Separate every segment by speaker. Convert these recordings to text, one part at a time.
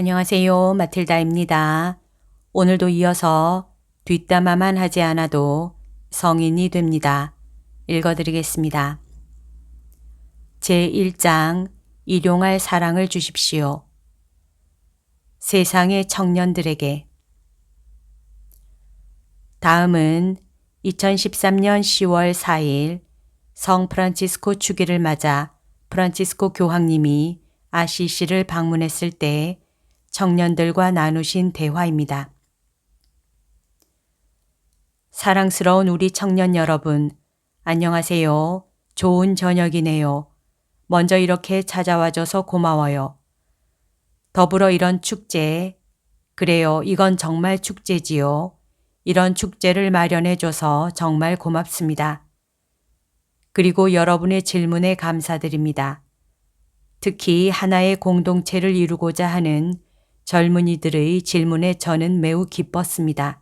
Speaker 1: 안녕하세요. 마틸다입니다. 오늘도 이어서 뒷담화만 하지 않아도 성인이 됩니다. 읽어드리겠습니다. 제1장 일용할 사랑을 주십시오. 세상의 청년들에게 다음은 2013년 10월 4일 성 프란치스코 주기를 맞아 프란치스코 교황님이 아시시를 방문했을 때 청년들과 나누신 대화입니다. 사랑스러운 우리 청년 여러분, 안녕하세요. 좋은 저녁이네요. 먼저 이렇게 찾아와줘서 고마워요. 더불어 이런 축제, 그래요. 이건 정말 축제지요. 이런 축제를 마련해줘서 정말 고맙습니다. 그리고 여러분의 질문에 감사드립니다. 특히 하나의 공동체를 이루고자 하는 젊은이들의 질문에 저는 매우 기뻤습니다.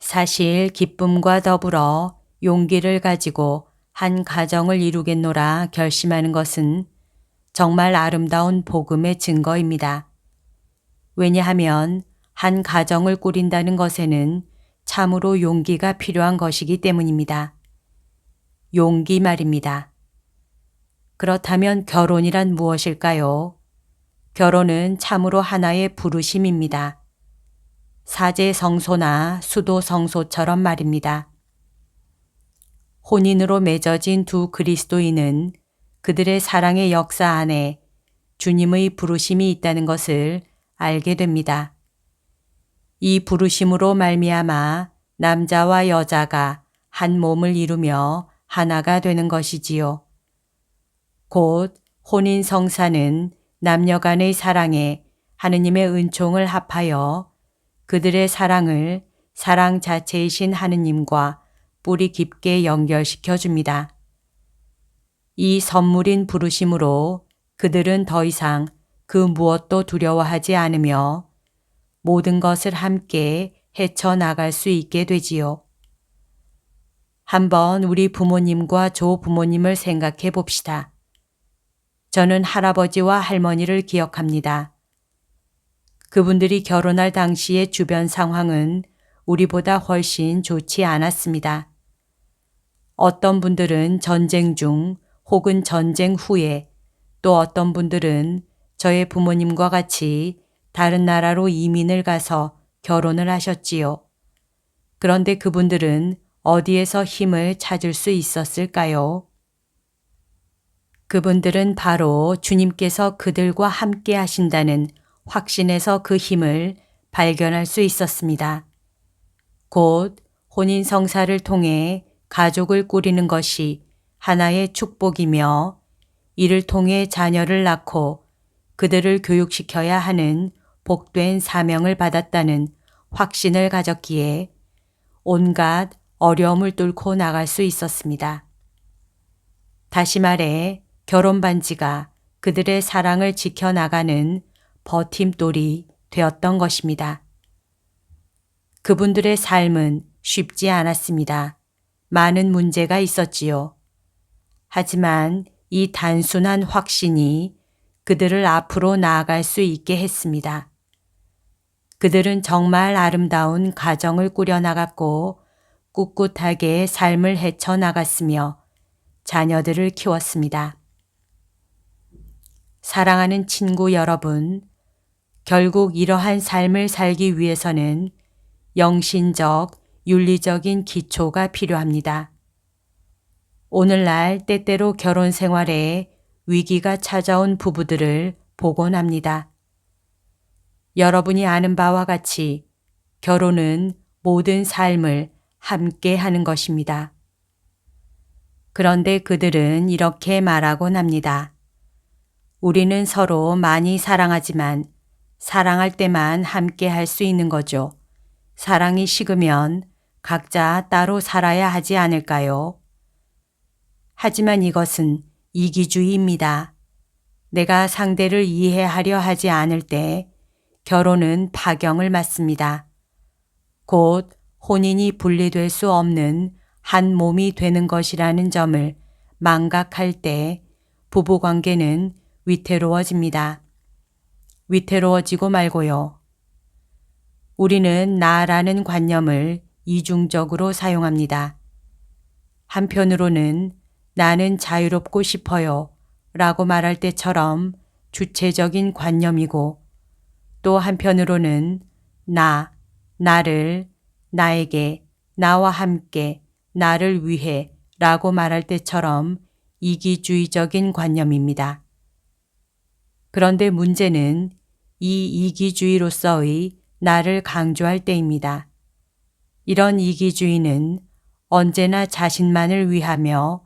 Speaker 1: 사실 기쁨과 더불어 용기를 가지고 한 가정을 이루겠노라 결심하는 것은 정말 아름다운 복음의 증거입니다. 왜냐하면 한 가정을 꾸린다는 것에는 참으로 용기가 필요한 것이기 때문입니다. 용기 말입니다. 그렇다면 결혼이란 무엇일까요? 결혼은 참으로 하나의 부르심입니다. 사제 성소나 수도 성소처럼 말입니다. 혼인으로 맺어진 두 그리스도인은 그들의 사랑의 역사 안에 주님의 부르심이 있다는 것을 알게 됩니다. 이 부르심으로 말미암아 남자와 여자가 한 몸을 이루며 하나가 되는 것이지요. 곧 혼인 성사는 남녀 간의 사랑에 하느님의 은총을 합하여 그들의 사랑을 사랑 자체이신 하느님과 뿌리 깊게 연결시켜 줍니다. 이 선물인 부르심으로 그들은 더 이상 그 무엇도 두려워하지 않으며 모든 것을 함께 헤쳐나갈 수 있게 되지요. 한번 우리 부모님과 조 부모님을 생각해 봅시다. 저는 할아버지와 할머니를 기억합니다. 그분들이 결혼할 당시의 주변 상황은 우리보다 훨씬 좋지 않았습니다. 어떤 분들은 전쟁 중 혹은 전쟁 후에 또 어떤 분들은 저의 부모님과 같이 다른 나라로 이민을 가서 결혼을 하셨지요. 그런데 그분들은 어디에서 힘을 찾을 수 있었을까요? 그분들은 바로 주님께서 그들과 함께 하신다는 확신에서 그 힘을 발견할 수 있었습니다. 곧 혼인 성사를 통해 가족을 꾸리는 것이 하나의 축복이며 이를 통해 자녀를 낳고 그들을 교육시켜야 하는 복된 사명을 받았다는 확신을 가졌기에 온갖 어려움을 뚫고 나갈 수 있었습니다. 다시 말해 결혼 반지가 그들의 사랑을 지켜나가는 버팀돌이 되었던 것입니다. 그분들의 삶은 쉽지 않았습니다. 많은 문제가 있었지요. 하지만 이 단순한 확신이 그들을 앞으로 나아갈 수 있게 했습니다. 그들은 정말 아름다운 가정을 꾸려나갔고 꿋꿋하게 삶을 헤쳐나갔으며 자녀들을 키웠습니다. 사랑하는 친구 여러분, 결국 이러한 삶을 살기 위해서는 영신적, 윤리적인 기초가 필요합니다. 오늘날 때때로 결혼 생활에 위기가 찾아온 부부들을 보곤 합니다. 여러분이 아는 바와 같이 결혼은 모든 삶을 함께 하는 것입니다. 그런데 그들은 이렇게 말하곤 합니다. 우리는 서로 많이 사랑하지만 사랑할 때만 함께 할 수 있는 거죠. 사랑이 식으면 각자 따로 살아야 하지 않을까요? 하지만 이것은 이기주의입니다. 내가 상대를 이해하려 하지 않을 때 결혼은 파경을 맞습니다. 곧 혼인이 분리될 수 없는 한 몸이 되는 것이라는 점을 망각할 때 부부 관계는 위태로워집니다. 위태로워지고 말고요. 우리는 나라는 관념을 이중적으로 사용합니다. 한편으로는 나는 자유롭고 싶어요 라고 말할 때처럼 주체적인 관념이고 또 한편으로는 나, 나를, 나에게, 나와 함께, 나를 위해 라고 말할 때처럼 이기주의적인 관념입니다. 그런데 문제는 이 이기주의로서의 나를 강조할 때입니다. 이런 이기주의는 언제나 자신만을 위하며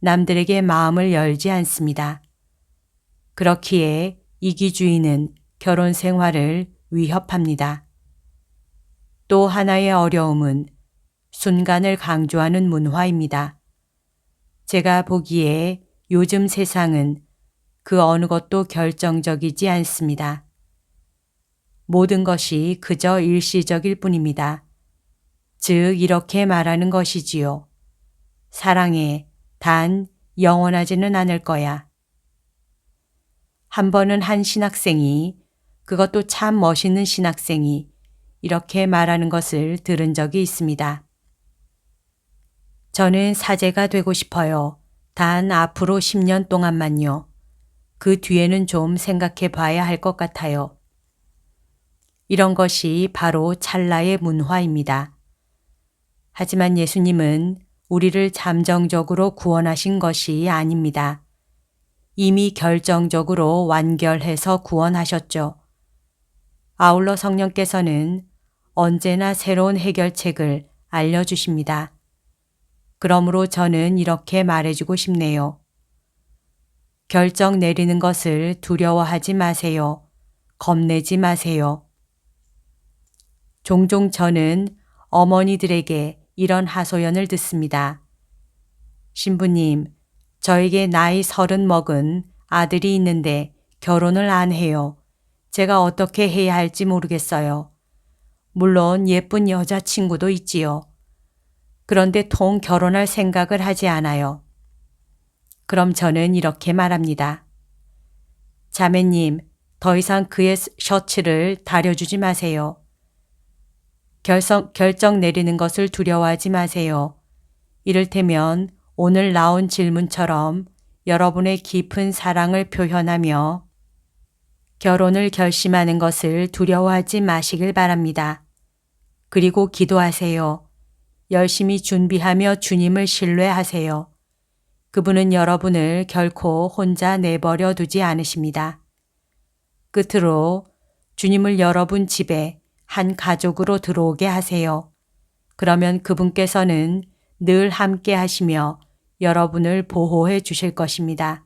Speaker 1: 남들에게 마음을 열지 않습니다. 그렇기에 이기주의는 결혼 생활을 위협합니다. 또 하나의 어려움은 순간을 강조하는 문화입니다. 제가 보기에 요즘 세상은 그 어느 것도 결정적이지 않습니다. 모든 것이 그저 일시적일 뿐입니다. 즉, 이렇게 말하는 것이지요. 사랑해, 단 영원하지는 않을 거야. 한 번은 한 신학생이, 그것도 참 멋있는 신학생이 이렇게 말하는 것을 들은 적이 있습니다. 저는 사제가 되고 싶어요. 단 앞으로 10년 동안만요. 그 뒤에는 좀 생각해 봐야 할 것 같아요. 이런 것이 바로 찰나의 문화입니다. 하지만 예수님은 우리를 잠정적으로 구원하신 것이 아닙니다. 이미 결정적으로 완결해서 구원하셨죠. 아울러 성령께서는 언제나 새로운 해결책을 알려주십니다. 그러므로 저는 이렇게 말해주고 싶네요. 결정 내리는 것을 두려워하지 마세요. 겁내지 마세요. 종종 저는 어머니들에게 이런 하소연을 듣습니다. 신부님, 저에게 나이 서른 먹은 아들이 있는데 결혼을 안 해요. 제가 어떻게 해야 할지 모르겠어요. 물론 예쁜 여자친구도 있지요. 그런데 통 결혼할 생각을 하지 않아요. 그럼 저는 이렇게 말합니다. 자매님, 더 이상 그의 셔츠를 다려주지 마세요. 결성, 결정 내리는 것을 두려워하지 마세요. 이를테면 오늘 나온 질문처럼 여러분의 깊은 사랑을 표현하며 결혼을 결심하는 것을 두려워하지 마시길 바랍니다. 그리고 기도하세요. 열심히 준비하며 주님을 신뢰하세요. 그분은 여러분을 결코 혼자 내버려 두지 않으십니다. 끝으로 주님을 여러분 집에 한 가족으로 들어오게 하세요. 그러면 그분께서는 늘 함께 하시며 여러분을 보호해 주실 것입니다.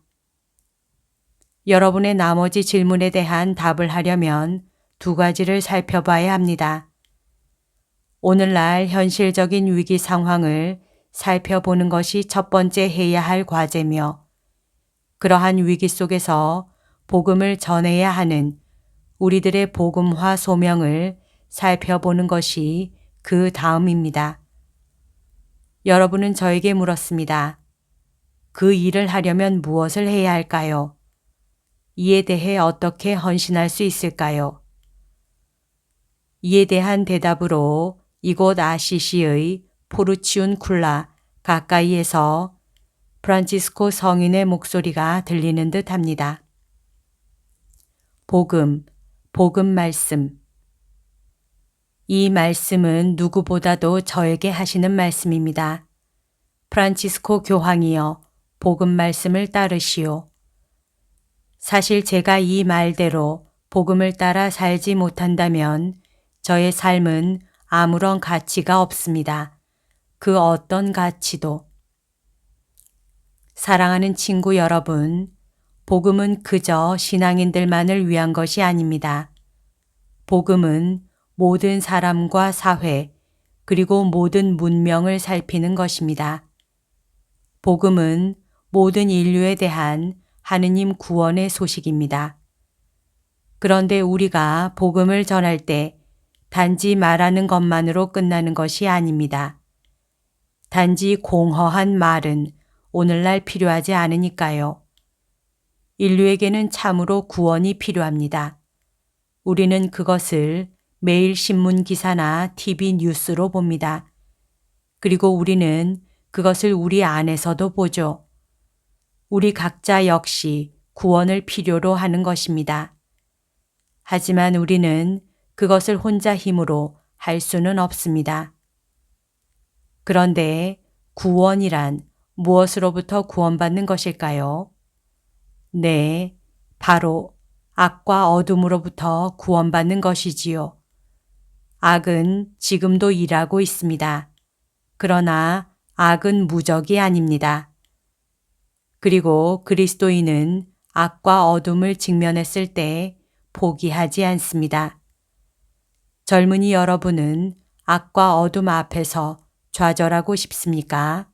Speaker 1: 여러분의 나머지 질문에 대한 답을 하려면 두 가지를 살펴봐야 합니다. 오늘날 현실적인 위기 상황을 살펴보는 것이 첫 번째 해야 할 과제며 그러한 위기 속에서 복음을 전해야 하는 우리들의 복음화 소명을 살펴보는 것이 그 다음입니다. 여러분은 저에게 물었습니다. 그 일을 하려면 무엇을 해야 할까요? 이에 대해 어떻게 헌신할 수 있을까요? 이에 대한 대답으로 이곳 아시시의 포르치운 쿨라 가까이에서 프란치스코 성인의 목소리가 들리는 듯 합니다. 복음, 복음 말씀. 이 말씀은 누구보다도 저에게 하시는 말씀입니다. 프란치스코 교황이여, 복음 말씀을 따르시오. 사실 제가 이 말대로 복음을 따라 살지 못한다면 저의 삶은 아무런 가치가 없습니다. 그 어떤 가치도. 사랑하는 친구 여러분, 복음은 그저 신앙인들만을 위한 것이 아닙니다. 복음은 모든 사람과 사회, 그리고 모든 문명을 살피는 것입니다. 복음은 모든 인류에 대한 하느님 구원의 소식입니다. 그런데 우리가 복음을 전할 때 단지 말하는 것만으로 끝나는 것이 아닙니다. 단지 공허한 말은 오늘날 필요하지 않으니까요. 인류에게는 참으로 구원이 필요합니다. 우리는 그것을 매일 신문 기사나 TV 뉴스로 봅니다. 그리고 우리는 그것을 우리 안에서도 보죠. 우리 각자 역시 구원을 필요로 하는 것입니다. 하지만 우리는 그것을 혼자 힘으로 할 수는 없습니다. 그런데 구원이란 무엇으로부터 구원받는 것일까요? 네, 바로 악과 어둠으로부터 구원받는 것이지요. 악은 지금도 일하고 있습니다. 그러나 악은 무적이 아닙니다. 그리고 그리스도인은 악과 어둠을 직면했을 때 포기하지 않습니다. 젊은이 여러분은 악과 어둠 앞에서 좌절하고 싶습니까?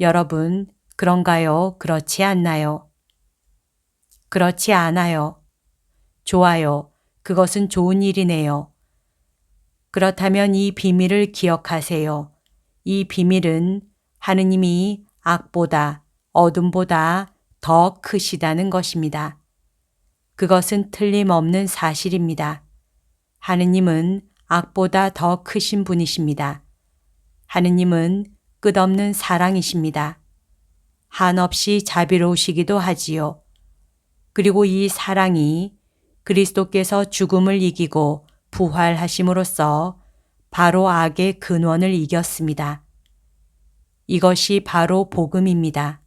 Speaker 1: 여러분, 그런가요? 그렇지 않나요? 그렇지 않아요. 좋아요. 그것은 좋은 일이네요. 그렇다면 이 비밀을 기억하세요. 이 비밀은 하느님이 악보다 어둠보다 더 크시다는 것입니다. 그것은 틀림없는 사실입니다. 하느님은 악보다 더 크신 분이십니다. 하느님은 끝없는 사랑이십니다. 한없이 자비로우시기도 하지요. 그리고 이 사랑이 그리스도께서 죽음을 이기고 부활하심으로써 바로 악의 근원을 이겼습니다. 이것이 바로 복음입니다.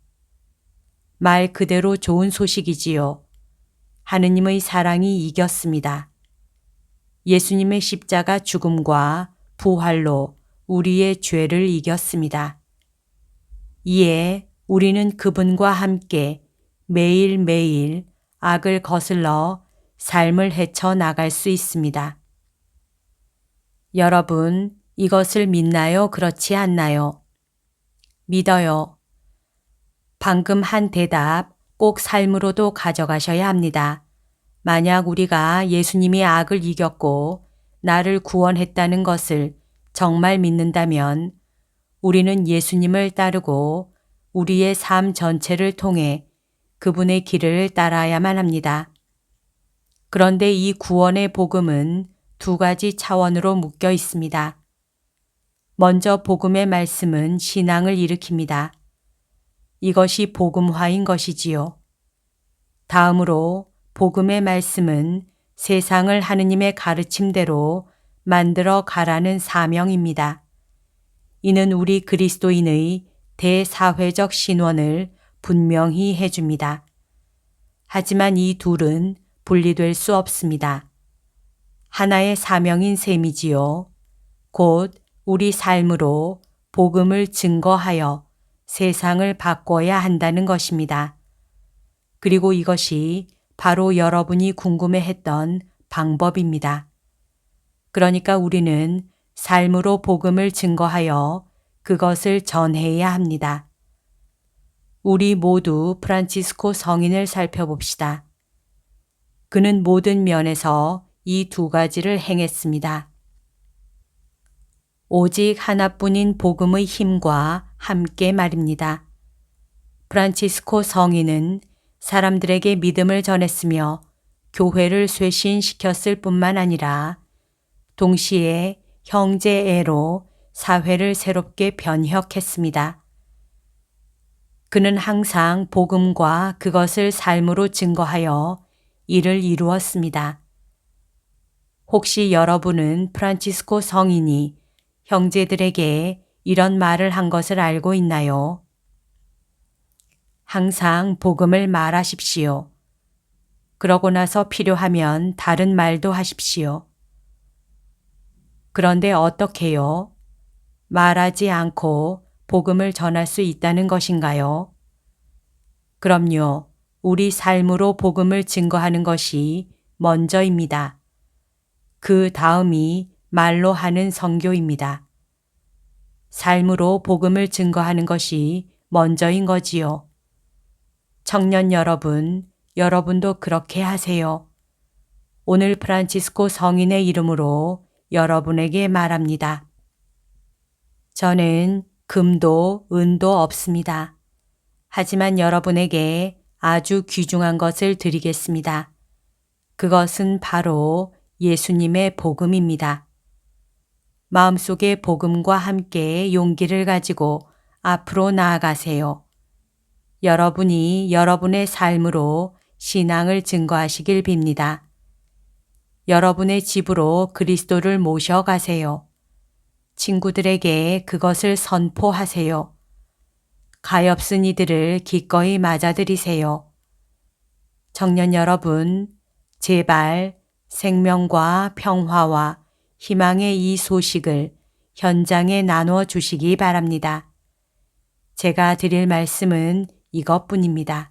Speaker 1: 말 그대로 좋은 소식이지요. 하느님의 사랑이 이겼습니다. 예수님의 십자가 죽음과 부활로 우리의 죄를 이겼습니다. 이에 우리는 그분과 함께 매일매일 악을 거슬러 삶을 헤쳐 나갈 수 있습니다. 여러분, 이것을 믿나요? 그렇지 않나요? 믿어요. 방금 한 대답 꼭 삶으로도 가져가셔야 합니다. 만약 우리가 예수님이 악을 이겼고 나를 구원했다는 것을 정말 믿는다면 우리는 예수님을 따르고 우리의 삶 전체를 통해 그분의 길을 따라야만 합니다. 그런데 이 구원의 복음은 두 가지 차원으로 묶여 있습니다. 먼저 복음의 말씀은 신앙을 일으킵니다. 이것이 복음화인 것이지요. 다음으로 복음의 말씀은 세상을 하느님의 가르침대로 만들어 가라는 사명입니다. 이는 우리 그리스도인의 대사회적 신원을 분명히 해줍니다. 하지만 이 둘은 분리될 수 없습니다. 하나의 사명인 셈이지요. 곧 우리 삶으로 복음을 증거하여 세상을 바꿔야 한다는 것입니다. 그리고 이것이 바로 여러분이 궁금해 했던 방법입니다. 그러니까 우리는 삶으로 복음을 증거하여 그것을 전해야 합니다. 우리 모두 프란치스코 성인을 살펴봅시다. 그는 모든 면에서 이 두 가지를 행했습니다. 오직 하나뿐인 복음의 힘과 함께 말입니다. 프란치스코 성인은 사람들에게 믿음을 전했으며 교회를 쇄신시켰을 뿐만 아니라 동시에 형제애로 사회를 새롭게 변혁했습니다. 그는 항상 복음과 그것을 삶으로 증거하여 이를 이루었습니다. 혹시 여러분은 프란치스코 성인이 형제들에게 이런 말을 한 것을 알고 있나요? 항상 복음을 말하십시오. 그러고 나서 필요하면 다른 말도 하십시오. 그런데 어떻게요? 말하지 않고 복음을 전할 수 있다는 것인가요? 그럼요. 우리 삶으로 복음을 증거하는 것이 먼저입니다. 그 다음이 말로 하는 성교입니다. 삶으로 복음을 증거하는 것이 먼저인 거지요. 청년 여러분, 여러분도 그렇게 하세요. 오늘 프란치스코 성인의 이름으로 여러분에게 말합니다. 저는 금도 은도 없습니다. 하지만 여러분에게 아주 귀중한 것을 드리겠습니다. 그것은 바로 예수님의 복음입니다. 마음속에 복음과 함께 용기를 가지고 앞으로 나아가세요. 여러분이 여러분의 삶으로 신앙을 증거하시길 빕니다. 여러분의 집으로 그리스도를 모셔가세요. 친구들에게 그것을 선포하세요. 가엾은 이들을 기꺼이 맞아들이세요. 청년 여러분, 제발 생명과 평화와 희망의 이 소식을 현장에 나누어 주시기 바랍니다. 제가 드릴 말씀은 이것뿐입니다.